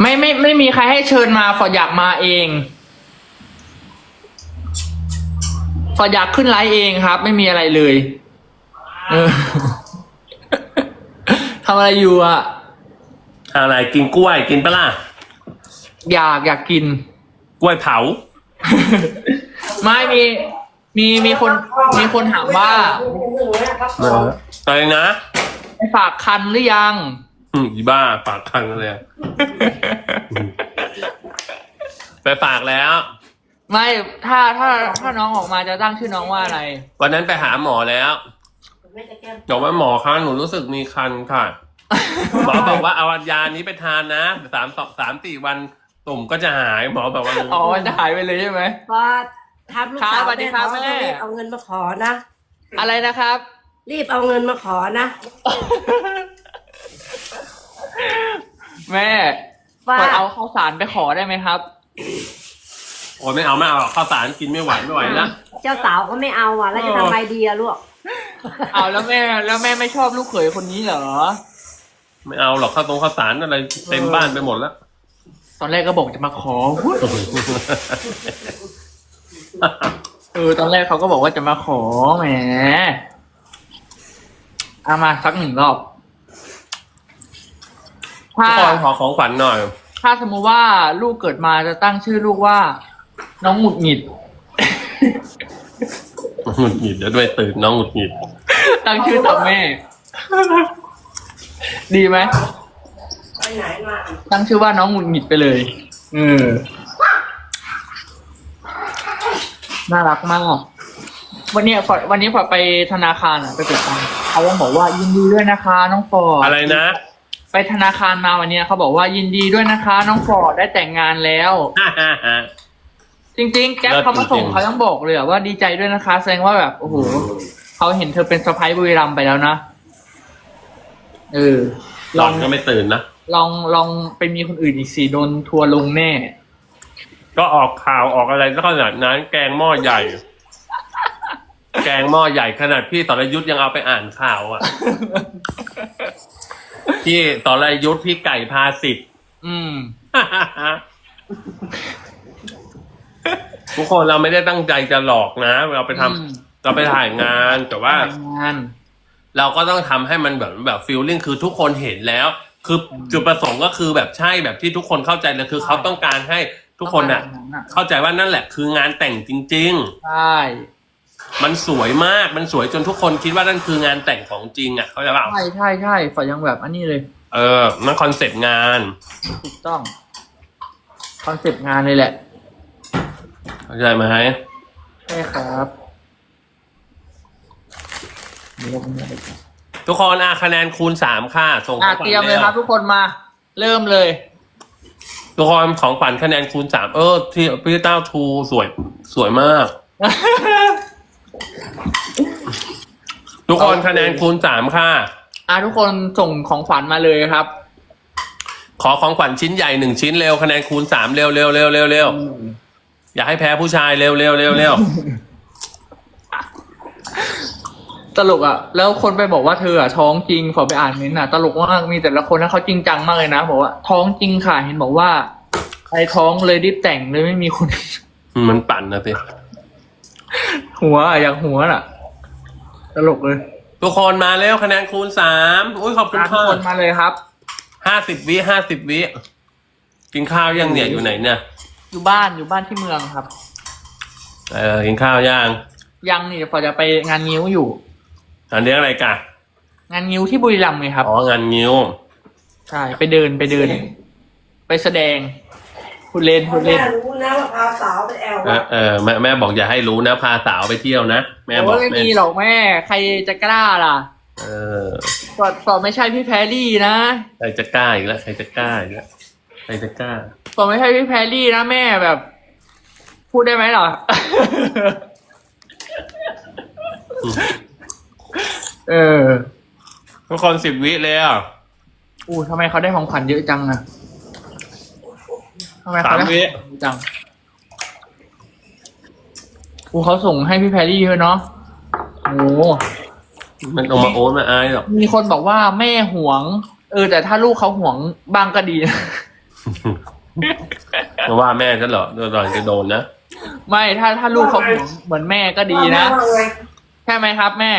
ไม่ไม่ไม่มีใครให้เชิญมาฟอร์ดอยากมาเองฟอร์ดอยากขึ้นไลฟ์เองครับ ไม่มีอะไรเลยเออทำอะไรอยู่อะอะไรกินกล้วยกินปะล่ะ อยากอยากกิน กล้วยเผา ไม่มีมีมีคนมีคนถามว่าอะไรนะ ไปฝากคันหรือยัง อืมอีบ้าปากคังเลยอะไปฝากแล้ว ไม่ถ้าถ้าถ้าน้องออกมาจะตั้งชื่อน้องว่าอะไร วันนั้นไปหาหมอแล้วบอกว่าหมอคะหนูรู้สึกมีคันค่ะ หมอบอกว่าเอายานี้ไปทานนะสามสองสามสี่วันตุ่มก็จะหายหมอแบบว่าอ๋อมันจะหายไปเลยใช่ไหม ก็ทับลูกครับสาวสวัสดีครับแม่ แม่รีบเอาเงินมาขอนะ อะไรนะครับ รีบเอาเงินมาขอนะ แม่ว่ากดเอาข้าวสารไปขอได้ไหมครับ โอ้ยไม่เอาไม่เอาข้าวสารกินไม่ไหวไม่ไหวแล้วเจ้าสาวก็ไม่เอาอะ แล้วจะทำไงดีอะลูก เอาแล้วแม่แล้วแม่ไม่ชอบลูกเขยคนนี้เหรอ ไม่เอาหรอกข้าวตรงข้าวสารอะไรเต็มบ้านไปหมดแล้ว ตอนแรกก็บอกจะมาขอหุ้ยเออตอนแรกเขาก็บอกว่าจะมาขอแหมเอามาสักหนึ่งรอบ ถ้าทุกคนขอของขวัญหน่อย ถ้าสมมติว่าลูกเกิดมาจะตั้งชื่อลูกว่า น้องหงุดหงิด หงุดหงิดเดี๋ยวด้วยตื่นน้องหงุดหงิด ตั้งชื่อตามแม่ ดีไหม ไปไหนมาตั้งชื่อว่าน้องหงุดหงิดไปเลยเออน่ารักมาก วันเนี้ยฟอร์ดวันนี้ฟอร์ดไปธนาคารอะไปเปิดตังค์เขายังบอกว่ายินดีด้วยนะคะ น้องฟอร์ดอะไรนะ ไปธนาคารมาวันเนี้ยเขาบอกว่ายินดีด้วยนะคะ น้องฟอร์ดได้แต่งงานแล้ว จริง ๆ แก๊ปเลิศเขามาส่งจริงๆเขายังบอกเลยอะว่าดีใจด้วยนะคะ แสดงว่าแบบโอ้โหเขาเห็นเธอเป็นสะพ้ายบุรีรัมย์ไปแล้วนะเออหลอนก็ไม่ตื่นนะ ลองลองไปมีคนอื่นอีกสิโดนทัวร์ลงแน่ ก็ออกข่าวออกอะไรก็ขนาดนั้น แกงหม้อใหญ่ แกงหม้อใหญ่ขนาดพี่สรยุทธยังเอาไปอ่านข่าวอะ พี่สรยุทธพี่ไก่พาสิทธิ์ อืม ทุกคนเราไม่ได้ตั้งใจจะหลอกนะ เราไปทำอืม เราไปถ่ายงานแต่ว่าแต่งงาน เราก็ต้องทำให้มันแบบแบบฟีลลิ่งคือทุกคนเห็นแล้ว คือจุดประสงค์ก็คือแบบใช่แบบที่ทุกคนเข้าใจเลยคือเขาต้องการให้ทุกคนน่ะ เข้าใจว่านั่นแหละคืองานแต่งจริงใช่ๆ มันสวยมากมันสวยจนทุกคนคิดว่านั่นคืองานแต่งของจริงอะเขาใจเปล่าใช่ใช่ใช่ฝอยังแบบอันนี้เลยเออนั่นคอนเซ็ปต์งานถูกต้องคอนเซปต์งานเลยแหละเข้าใจไหมใช่ครับเดี๋ยวเราไปดูอะไรกันทุกคนอะคะแนนคูณสามค่ะ ส่งขอะองขวัเตญรียมเลยครับ ทุกคนมา เริ่มเลยทุกคนของขวัญคะแนนคูณสามเออที่พี่เต้าทูสวยสวยมาก ทุกคนโอเคคะแนนคูณสามค่ะ อะทุกคนส่งของขวัญมาเลยครับ ขอของขวัญชิ้นใหญ่หนึ่งชิ้นเร็วคะแนนคูณสามเร็วเร็วเร็วเร็วเร็วอย่าให้แพ้ผู้ชายเร็วเร็วเร็วเร็วตลกอะ แล้วคนไปบอกว่าเธออะท้องจริงฝอไปอ่านเม้นต์อะ ตลกมากมีแต่ละคนนะเขาจริงจังมากเลยนะบอกว่า ท้องจริงค่ะเห็นบอกว่าใครท้องเลยรีบแต่งเลยไม่มีคน มันปั่นนะสิ หัวอะอยากหัวน่ะ ตลกเลยทุกคนมาเร็วคะแนนคูณสามอุ้ยขอบคุณอะทุกค่ะคนมาเลยครับ ห้าสิบวิห้าสิบวิกินข้าวยังเนี่ยอยู่ไหนเนี่ย อยู่บ้านอยู่บ้านที่เมืองครับ เออกินข้าวยังยังนี่ฝอจะไปงานงิ้วอยู่ อันนี้อะไรกันงานงิ้วที่บุรีรัมย์ไงครับ อ๋องานงิ้ว ใช่ ไปเดินไปเดิน ไปแสดงพู ดเล่นพูดแม่เล่นรู้นะว่าพาสาวไปแอลเออเออแม่แม่บอกอย่าให้รู้นะ พาสาวไปเที่ยวนะแม่บอโอ้กยไม่แม่มีหรอกแม่ ใครจะกล้าล่ะเออฝอฝอไม่ใช่พี่แพรรี่นะใครจะกล้าอีกแล้วใครจะกล้าอีกแล้วใครจะกล้าฝอไม่ใช่พี่แพรรี่นะแม่แบบ พูดได้ไหมเหรอเออทุกคนสิบวิเลยอะอู้ทำไมเขาได้ของขวัญเยอะจังอะทำไมเขาได้ของขวัญเยอะจังอู้เขาส่งให้พี่แพรรี่เยอะเนาะโอ้มันออกมาโอนมาอายหรอกมีคนบอกว่าแม่หวง เออ แต่ถ้าลูกเขาห่วงบ้างก็ดีนะว่าแม่ฉันเหรอเดี๋ยวหล่อนจะโดนนะไม่ถ้าถ้าลูกเขาห่วงเหมือนแม่ก็ดีนะ ว่าไงใช่ไหมครับแม่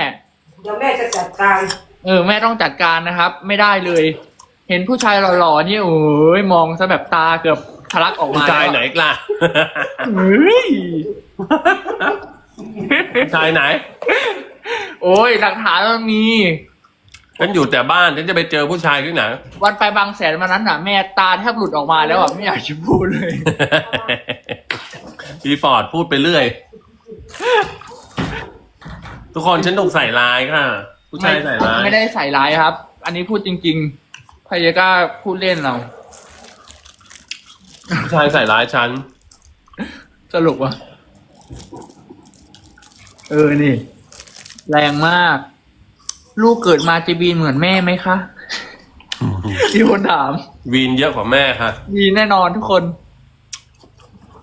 เดี๋ยวแม่จะจัดการ เออแม่ต้องจัดการนะครับ ไม่ได้เลย เห็นผู้ชายหล่อๆนี่โอ้ยมองซะแบบตาเกือบ ทะลักออกผู้มาชายไหนกล่ะเฮ้ยผู้ชายไหนโอ้ยหลักฐานมันมี ฉันอยู่แต่บ้านฉันจะไปเจอผู้ชายที่ไหนวันไปบางแสนวันนั้นน่ะ แม่ตาแทบหลุดออกมาแล้วอะไม่อยากจะพูดเลย พี่ฟอร์ดพูดไปเรื่อย ทุกคนฉันถูกใส่ร้ายค่ะ ผู้ชายใส่ร้าย ไม่ได้ใส่ร้ายครับ อันนี้พูดจริงๆใครจะกล้าพูดเล่นเรา ผู้ชายใส่ร้ายฉัน สรุปว่ะเออ นี่ แรงมาก ลูกเกิดมาจะบีนเหมือนแม่ไหมคะที่คนถาม วีนเยอะกว่าแม่ค่ะ มีแน่นอนทุกคน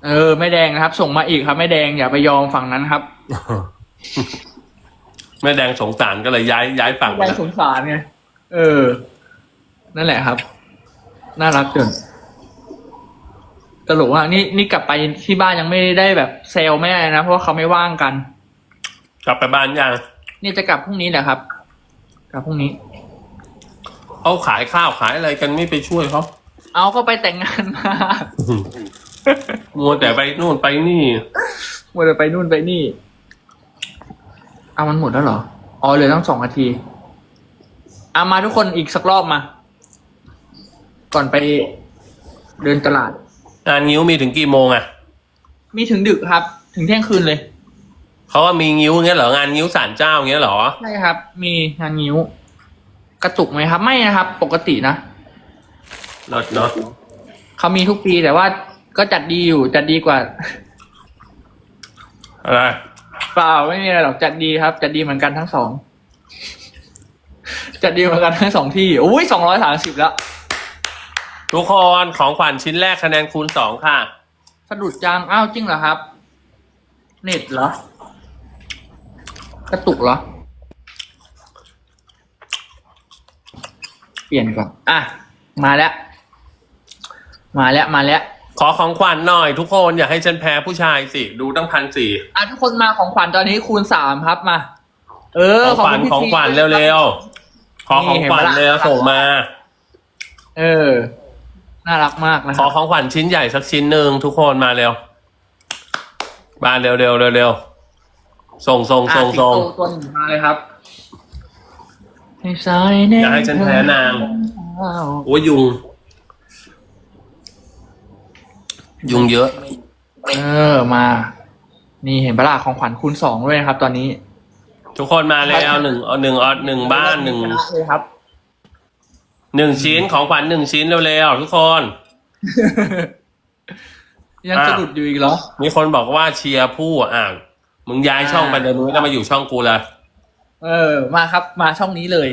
เออ ไม่แดงนะครับ ส่งมาอีกครับไม่แดงอย่าไปยอมฝั่งนั้นครับแม่แดงสงสารก็เลยย้ายย้ายฝั่งไปแรงแล้ว สงสารไง เออ นั่นแหละครับ น่ารักเกิน ตลกว่านี่นี่กลับไปที่บ้านยังไม่ได้แบบเซลแม่นะ เพราะว่าเขาไม่ว่างกัน กลับไปบ้านยังนี่จะกลับพรุ่งนี้แหละครับ กลับพรุ่งนี้เขาขายข้าวขายอะไรกันไม่ไปช่วยเขาเอาก็ไปแต่งงานมามัวแต่ไปนู่นไปนี่มัวแต่ไปนู่นไปนี่ เอามันหมดแล้วเหรออ๋อเหลือตั้งสองนาทีเอามาทุกคนอีกสักรอบมา ก่อนไปเดินตลาด งานงิ้วมีถึงกี่โมงอะมีถึงดึกครับ ถึงเที่ยงคืนเลยเขาว่ามีงิ้วเงี้ยเหรองานงิ้วศาลเจ้าเงี้ยเหรอ ใช่ครับ มีงานนิ้ว กระตุกไหมครับ ไม่นะครับ ปกตินะเนาะเนาะเขามีทุกปีแต่ว่าก็จัดดีอยู่จัดดีกว่าอะไรเปล่าไม่มีอะไรหรอกจัดดีครับ จัดดีเหมือนกันทั้งสอง จัดดีเหมือนกันทั้งสองที่อุ้ยสองร้อยสามสิบแล้ว ทุกคนของขวัญชิ้นแรกคะแนนคูณสองค่ะ สะดุดจังอ้าวจริงเหรอครับ เน็ตเหรอ กระตุกเหรอ เปลี่ยนก่อนอะ มาแล้ว มาแล้วมาแล้วขอของขวัญหน่อยทุกคนอย่าให้ฉันแพ้ผู้ชายสิ ดูตั้งพันสี่อะทุกคนมาของขวัญตอนนี้คูณสามครับมา เออของขวัญคุณพี่ของขวัญซีเร็วๆขอของขวัญนี่เห็นปะล่ะเร็วส่งมา เออ น่ารักมากนะขคอรับของขวัญชิ้นใหญ่สักชิ้นหนึ่งทุกคนมาเร็ว มาเร็วเร็วเร็วเร็วส่งส่งอะส่งสิงส่งโตตัวหนึ่งมาเลยครับให้สายแน่อย่าให้ฉันแพ้นาง โอ้ยยุง ยุงเยอะ เออมา นี่เห็นปะล่ะของขวัญคูณสองด้วยนะครับ ตอนนี้ทุกคนมาแล้วหนึ่งเอาหนึ่งเอาหนึ่งบ้านหนึ่งชะเลยครับ หนึ่งชิ้นของขวัญหนึ่งชิ้นเร็วๆทุกคน ยังอะสะดุดอยู่อีกเหรอ มีคนบอกว่าเชียร์ผู้อ่างมึงย้ายช่องไปเดี๋ยวมึงจะมาอยู่ช่องกูละเออ มาครับ มาช่องนี้เลย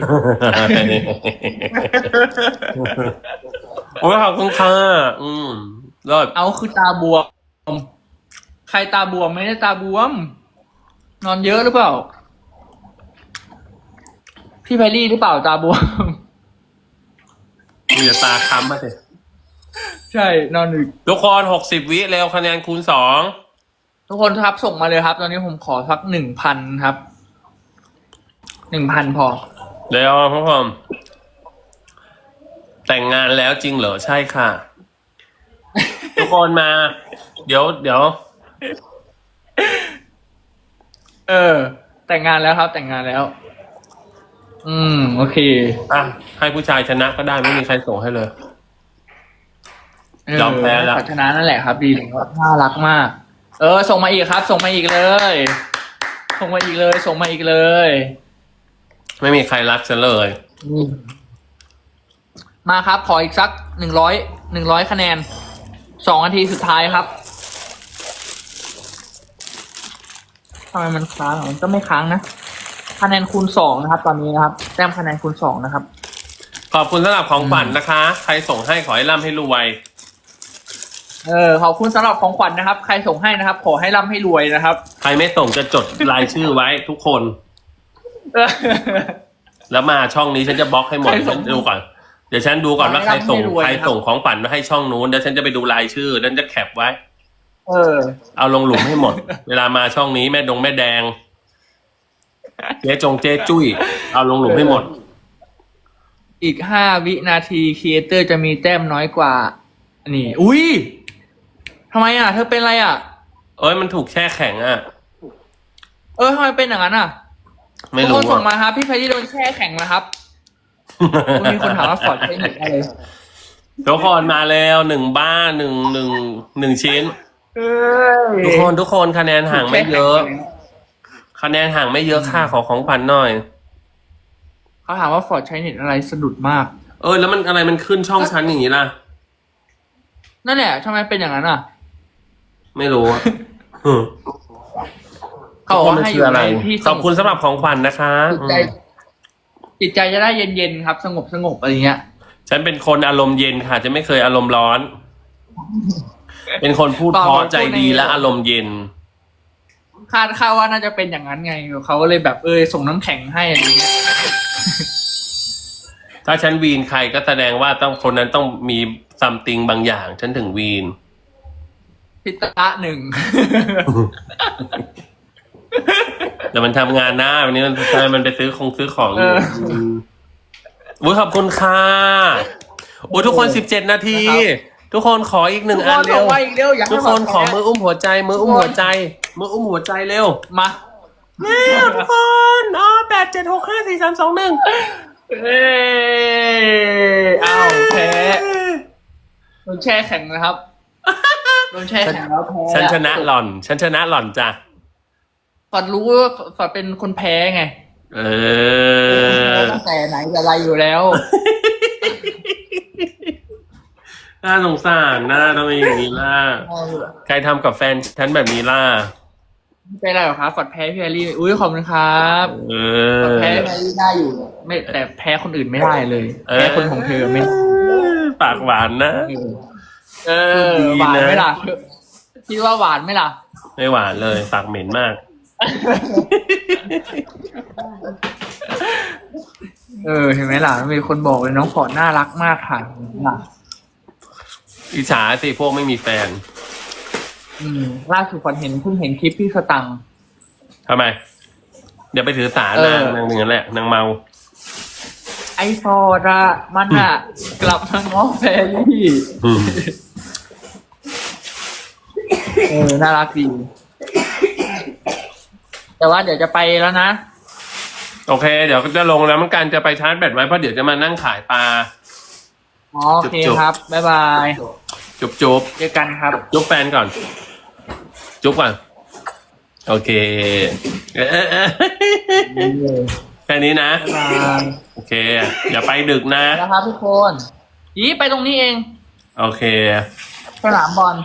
โอ้ยขอบคุณค่ะอืมรอดเอาคือตาบวม ใครตาบวมไม่ได้ตาบวม นอนเยอะหรือเปล่า พี่ไพรี่หรือเปล่าตาบวม มีแต่ตาค้ำมาสิใช่นอนดึกทุกคนหกสิบวิเร็วคะแนนคูณสองทุกคนครับส่งมาเลยครับ ตอนนี้ผมขอสักหนึ่งพันครับหนึ่งพันพอ เร็วทุกคนแต่งงานแล้วจริงเหรอใช่ค่ะ ทุกคนมา เดี๋ยวเดี๋ยวเออ แต่งงานแล้วครับ แต่งงานแล้ว อืม โอเคอะให้ผู้ชายชนะก็ได้ไม่มีใครส่งให้เลยเออยอมแพ้แล้ว พัฒนานั่นแหละครับ ดีแล้วน่ารักมาก เออ ส่งมาอีกครับ ส่งมาอีกเลย ส่งมาอีกเลย ส่งมาอีกเลยไม่มีใครรักฉันเลยมาครับ ขออีกสักหนึ่งร้อยหนึ่งร้อยคะแนนสองนาทีสุดท้ายครับทำไมมันค้างอะมันก็ไม่ค้างนะ คะแนนคูณสองนะครับ ตอนนี้นะครับแต้มคะแนนคูณสองนะครับ ขอบคุณสำหรับของขวัญนะคะ ใครส่งให้ขอให้ร่ำให้รวยเออขอบคุณสำหรับของขวัญนะครับ ใครส่งให้นะครับ ขอให้ร่ำให้รวยนะครับ ใครไม่ส่งจะจดรายชื่อไว้ทุกคน เออ แล้วมาช่องนี้ฉันจะบล็อกให้หมดใครส่งดูก่อนดี๋ยวฉันดูก่อนว่าใครส่งไม่รวย ใครนะครับส่งของฝันมาให้ช่องนู้นเดี๋ยวฉันจะไปดูรายชื่อแล้วจะแคปไว้ เออ เอาลงหลุมให้หมด เวลามาช่องนี้แม่ดงแม่แดง เจ๊จงเจ๊จุ้ย เอาลงหลุมให้หมด อีกห้าวินาทีครีเอเตอร์จะมีแต้มน้อยกว่า นี่ อุ้ยทำไมอะ เธอเป็นอะไรอะ เอ้ยมันถูกแช่แข็งอะ เออทำไมเป็นอย่างนั้นอะไม่ทุกรู้คนส่งอะมาครับ พี่ไพที่โดนแช่แข็งนะครับ มีคนถามว่าฟอร์ดใช้เน็ตอะไรทุกคนมาแล้วหนึ่งบ้านหนึ่งหนึ่งหนึ่งชิ้น เอ้ยทุกคนทุกคนคะแนนห่างไม่เยอะ คะแนนห่างไม่เยอะค่าขอของฝันหน่อย เขาถามว่าฟอร์ดใช้เน็ตอะไรสะดุดมาก เออ แล้วมันอะไรมันขึ้นช่องชั้นอย่างนี้ล่ะ นั่นแหละทำไมเป็นอย่างนั้นอะ ไม่รู้อะเขาบอกว่ามันให้อคือยู่อะไรในที่ขอบคุณสำหรับของขวัญนะคะจิตใจจิตใจจะได้เย็นๆครับ สงบสงบอะไรเงี้ย ฉันเป็นคนอารมณ์เย็นค่ะ จะไม่เคยอารมณ์ร้อน เป็นคนพูดเพราะใจดีและอารมณ์เย็น คาดคาดว่าน่าจะเป็นอย่างนั้นไงเขาก็เลยแบบเออส่งน้ำแข็งให้อะไรเงี้ยถ้าฉันวีนใครก็แสดงว่าต้องคนนั้นต้องมีซัมติงบางอย่าง ฉันถึงวีน พิตะหนึ่ง แต่มันทำงานหน้าวันนี้มันใช่มันไปซื้อคงซื้อของอยู่เออมอุ้ยขอบคุณค่ะโอ้ยทุกคนสิบเจ็ดนาที ทุกคนขออีกหนึ่งทุกอัคนนเร็บอวกว่าอีกเร็วอยากทุให้กคนขอฟร์ดมืออุ้มหัวใจ มืออุ้มหัวใจ มืออุ้มหัวใจเร็วมาเร็วทุกคนอ๋อแปดเจ็ดหกห้าสี่สามสองหนึ่งเอ้ยอ้าวแพ้โดนแช่แข็งนะครับโดนแช่แข็งแล้วแพ้ฉันชนะหล่อน ฉันชนะหล่อนจ้ะฟอดรู้ว่าฟอดเป็นคนแพ้ไง เออตั้งแต่ไหนแต่ไรอยู่แล้ว น่าสงสารน่าทำไมอย่างนี้ล่ะ ใครทำกับแฟนฉันแบบนี้ล่ะ ไม่เป็นไรหรอกครับฟอดแพ้พี่แอลลี่อุ้ยขอบคุณครับเอฟออดแพ้พี่แอลลี่ได้อยู่ไม่แต่แพ้คนอื่นไม่ได้เลยแพ้คนของเธอไม่ได้ปากหวานนะ เออดีนะ หวานไหมล่ะคิดว่าหวานไหมล่ะ ไม่หวานเลยปากเหม็นมาก เออเห็นไหมล่ะมีคนบอกเลยน้องฟอร์ดน่ารักมากค่ะเห็นไหมล่ะ อิจฉาสิพวกไม่มีแฟนอืมล่าสุดฟอร์ดเห็นเพิ่งเห็นคลิปพี่สตังค์ ทำไม เดี๋ยวไปถือสารเอนาองนางหนึ่งนั่นแหละนางเมา ไอฟอร์ดอะมันอะกลับมาง้อแฟรี่อืมเออน่ารักดีแต่ว่าเดี๋ยวจะไปแล้วนะ โอเค เดี๋ยวจะลงแล้วมันการจะไปชาร์จแบตไว้เพราะเดี๋ยวจะมานั่งขายปลา อ๋อโอเคจุ๊บๆ ครับ บ๊ายบายจุบ จุบเจอกันครับจุบแฟนก่อนจุบก่อน โอเคเอ๊ะเอ๊ะเอ๊ะแค่นี้นะบ๊ายบายโอเค อย่าไปดึกนะแล้วครับทุกคน ยีไปตรงนี้เอง โอเค สนามบอล